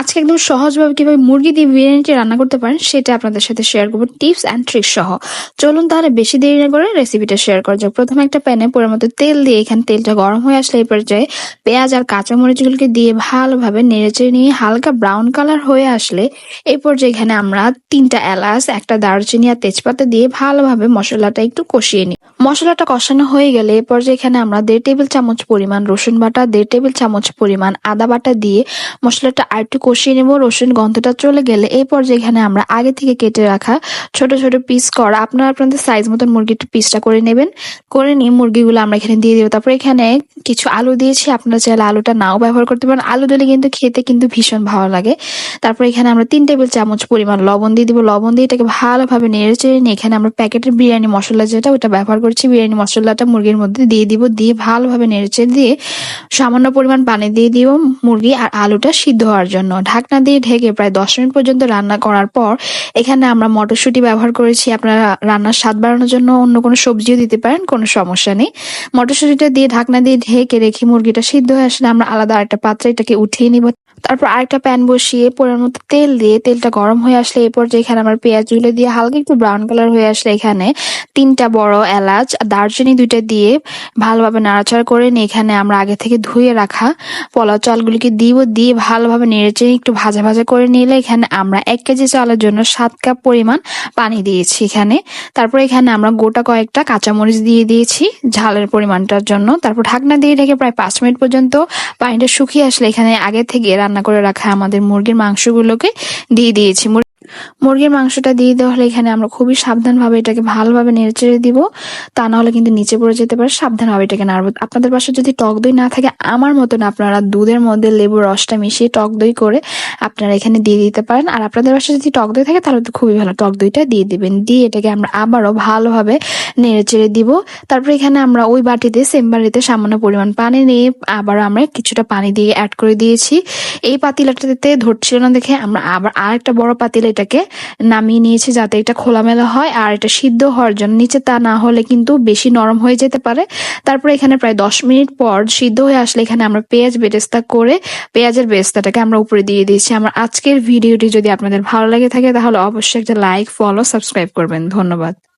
আজকে একদম সহজভাবে কীভাবে মুরগি দিয়ে বিরিয়ানিটি রান্না করতে পারেন, সেটা আপনাদের সাথে শেয়ার করব টিপস অ্যান্ড ট্রিক্স সহ। চলুন তাহলে বেশি দেরি না করে রেসিপিটা শেয়ার করা যাক। প্রথমে একটা প্যানে পরিমাণ মতো তেল দিয়ে এখানে তেলটা গরম হয়ে আসলে এই পর্যায়ে পেঁয়াজ আর কাঁচামরিচগুলোকে দিয়ে ভালোভাবে নেড়েচেড়ে নিয়ে হালকা ব্রাউন কালার হয়ে আসলে এই পর্যায়ে এখানে আমরা তিনটা এলাচ, একটা দারচিনি আর তেজপাতা দিয়ে ভালোভাবে মশলাটা একটু কষিয়ে নিই। মশলাটা কষানো হয়ে গেলে এই পর্যায়ে এখানে আমরা দেড় টেবিল চামচ পরিমাণ রসুন বাটা, দেড় টেবিল চামচ পরিমাণ আদা বাটা দিয়ে মশলাটা আর একটু কষিয়ে নেব, রসুন গন্ধটা চলে গেলে এই পর্যায়ে এখানে আমরা আগে থেকে কেটে রাখা ছোট ছোট পিস করা, আপনারা আপনাদের সাইজ মতন মুরগির পিসটা করে নেবেন। করে নিয়ে মুরগিগুলো আমরা এখানে দিয়ে দেবো। তারপর এখানে কিছু আলু দিয়েছি, আপনারা চাইলে আলুটা নাও ব্যবহার করতে পারেন। আলু দিলে কিন্তু খেতে কিন্তু ভীষণ ভালো লাগে। তারপর এখানে আমরা তিন টেবিল চামচ পরিমাণ লবণ দিয়ে দিব। লবণ দিয়ে এটাকে ভালোভাবে নেড়ে চেড়ে নিয়ে এখানে আমরা প্যাকেটের বিরিয়ানি মশলা যেটা, ওটা ব্যবহার করছি। বিরিয়ানি মশলাটা মুরগির মধ্যে দিয়ে দিব। দিয়ে ভালোভাবে নেড়ে চেড়ে দিয়ে সামান্য পরিমাণ পানি দিয়ে দিব মুরগি আর আলুটা সিদ্ধ হওয়ার জন্য। ঢাকনা দিয়ে ঢেকে প্রায় দশ মিনিট পর্যন্ত রান্না করার পর এখানে আমরা মটরশুঁটি ব্যবহার করেছি। আপনারা রান্নার স্বাদ বাড়ানোর জন্য অন্য কোনো সবজিও দিতে পারেন, কোনো সমস্যা নেই। মটরশুঁটিটা দিয়ে ঢাকনা দিয়ে ঢেকে রেখে মুরগিটা সিদ্ধ হয়ে আসলে আমরা আলাদা একটা পাত্রে এটাকে উঠিয়ে নিব। তারপর আরেকটা প্যান বসিয়ে পরিমাণ মতো তেল দিয়ে তেলটা গরম হয়ে আসলে এরপর এখানে আমার পেঁয়াজগুলো দিয়ে হালকা একটু ব্রাউন কালার হয়ে আসলে এখানে তিনটা বড় এলাচ আর দারচিনি দুইটা দিয়ে ভালোভাবে নাড়াচাড়া করে নিয়ে এখানে আমরা আগে থেকে ধুয়ে রাখা পোলাও চালগুলিকে দিব, দিয়ে ভালোভাবে নেড়েচেড়ে একটু ভাজা ভাজা করে নিলে এখানে আমরা এক কেজি চালের জন্য সাত কাপ পরিমাণ পানি দিয়েছি এখানে। তারপর এখানে আমরা গোটা কয়েকটা কাঁচামরিচ দিয়ে দিয়েছি ঝালের পরিমাণটার জন্য। তারপর ঢাকনা দিয়ে রেখে প্রায় পাঁচ মিনিট পর্যন্ত পানিটা শুকিয়ে আসলে এখানে আগে থেকে রান্না করে রাখা আমাদের মুরগির মাংসগুলোকে দিয়ে দিয়েছি। মুরগির মাংসটা দিয়ে দেওয়া হলে এখানে আমরা খুবই সাবধানভাবে এটাকে ভালোভাবে নেড়েচেড়ে দিব। তা না হলে কিন্তু নিচে পড়ে যেতে পারে, সাবধানভাবে এটাকে নাড়ব। আপনাদের বাসায় যদি টক দই না থাকে, আমার মতন আপনারা দুধের মধ্যে লেবুর রসটা মিশিয়ে টক দই করে আপনারা এখানে দিয়ে দিতে পারেন। আর আপনাদের বাসায় যদি টক দই থাকে, তাহলে তো খুবই ভালো, টক দইটা দিয়ে দিবেন। দিয়ে এটাকে আমরা আবারও ভালোভাবে নেড়ে চেড়ে দিব। তারপর এখানে আমরা ওই বাটিতে সেম বাটিতে সামান্য পরিমাণ পানি নিয়ে আবারও আমরা কিছুটা পানি দিয়ে অ্যাড করে দিয়েছি। এই পাতিলাটাতে ধরছিল না দেখে আমরা আবার আরেকটা বড় পাতিলা এটাকে নামিয়ে নিয়েছি যাতে এটা খোলামেলা হয় আর এটা সিদ্ধ হওয়ার জন্য। নিচে তা না হলে কিন্তু বেশি নরম হয়ে যেতে পারে। তারপরে এখানে প্রায় দশ মিনিট পর সিদ্ধ হয়ে আসলে এখানে আমরা পেঁয়াজ বেরেস্তা করে পেঁয়াজের বেরেস্তাটাকে আমরা উপরে দিয়ে দিয়েছি। আমার আজকের ভিডিওটি যদি আপনাদের ভালো লাগে থাকে তাহলে অবশ্যই একটা লাইক, ফলো, সাবস্ক্রাইব করবেন। ধন্যবাদ।